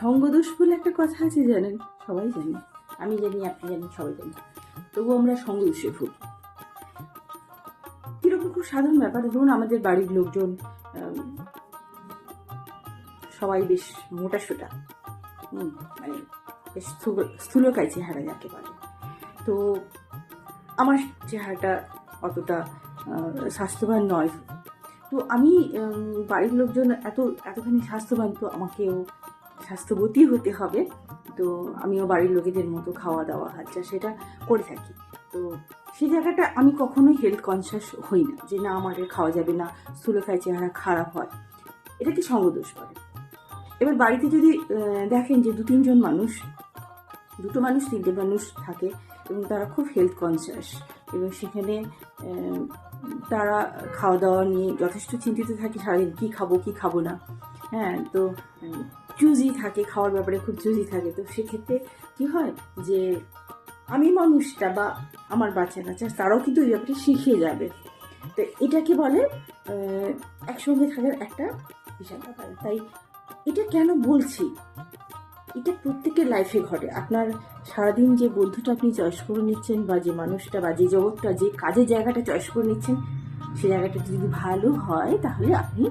সঙ্গদোষ বলে একটা কথা আছে জানেন? সবাই জানে। আমি জানি, আপনি জানেন, সবাই জানি। তবু আমরা সঙ্গদোষে ভুগি কীরকম খুব সাধারণ ব্যাপার, ধরুন আমাদের বাড়ির লোকজন সবাই বেশ মোটা সোটা। মানে বেশ স্থূল- স্থূলকায় চেহারা যাকে বলে। তো আমার চেহারাটা অতটা স্বাস্থ্যবান নয়। তো আমি বাড়ির লোকজন এত, এতখানি স্বাস্থ্যবান তো আমাকেও স্বাস্থ্যবতী হতে হবে। তো আমিও বাড়ির লোকেদের মতো খাওয়া দাওয়া হালচা সেটা করে থাকি। তো সেই জায়গাটা আমি কখনোই হেলথ কনসিয়াস হই না, যে না আমার খাওয়া যাবে না, স্থূলকায় চেহারা খারাপ হয়। এটাকে সঙ্গদোষ করে এবার বাড়িতে যদি দেখেন যে দু তিনজন মানুষ, দুটো মানুষ, তিনটে মানুষ থাকে এবং তারা খুব হেলথ কনসিয়াস এবং সেখানে তারা খাওয়া দাওয়া নিয়ে যথেষ্ট চিন্তিত থাকে সারাদিন কী খাব কী খাব না। হ্যাঁ তো চুজি থাকে, খাওয়ার ব্যাপারে খুব চুজি থাকে। তো সেক্ষেত্রে কী হয় যে, আমি মানুষটা বা আমার বাচ্চা কাচ্চা তারাও কিন্তু এই ব্যাপারে শিখে যাবে। তো এটাকে বলে একসঙ্গে থাকার একটা বিশাল ব্যাপার। তাই এটা কেন বলছি? এটা প্রত্যেকের লাইফে ঘটে। আপনার সারাদিন যে বন্ধুটা আপনি চয়েস করে নিচ্ছেন বা যে মানুষটা বা যে জগৎটা, যে কাজের জায়গাটা চয়েস করে নিচ্ছেন, সে জায়গাটা যদি ভালো হয়, তাহলে আপনি